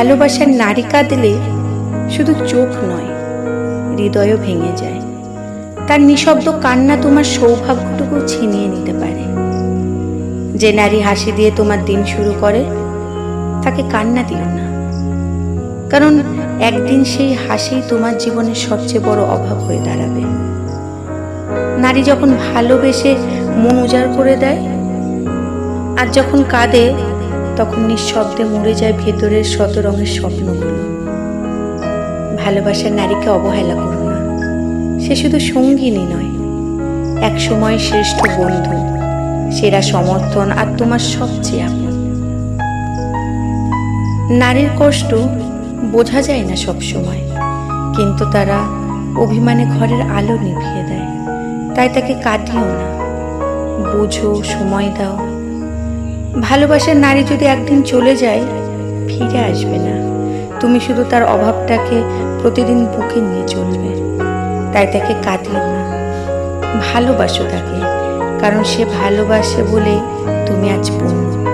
ভালোবাসার নারী কাঁদলে শুধু চোখ নয়, হৃদয়ও ভেঙে যায়। তার নিঃশব্দ কান্না তোমার সৌভাগ্যটুকু ছিনিয়ে নিতে পারে। যে নারী হাসি দিয়ে তোমার দিন শুরু করে, তাকে কান্না দিও না। কারণ একদিন সেই হাসি তোমার জীবনের সবচেয়ে বড় অভাব হয়ে দাঁড়াবে। নারী যখন ভালোবেসে মন উজাড় করে দেয়, আর যখন কাঁদে তখন নিঃশব্দে মরে যায় ভেতরের শত রঙের স্বপ্নগুলো। ভালোবাসার নারীকে অবহেলা করো না। সে শুধু সঙ্গিনী নয় এক সময় শ্রেষ্ঠ বন্ধু, সেরা সমর্থন আর তোমার সবচেয়ে আপন। নারীর কষ্ট বোঝা যায় না সব সময় কিন্তু তারা অভিমানে ঘরের আলো নিভিয়ে দেয়। তাই তাকে কাটিও না। বোঝো, সময় দাও ভালোবাসার নারী যদি একদিন চলে যায়, ফিরে আসবে না। তুমি শুধু তার অভাবটাকে প্রতিদিন বুকে নিয়ে চলবে। তাই তাকে কাঁদিও না। ভালোবাসো তাকে, কারণ সে ভালোবাসে বলে তুমি আজ পূর্ণ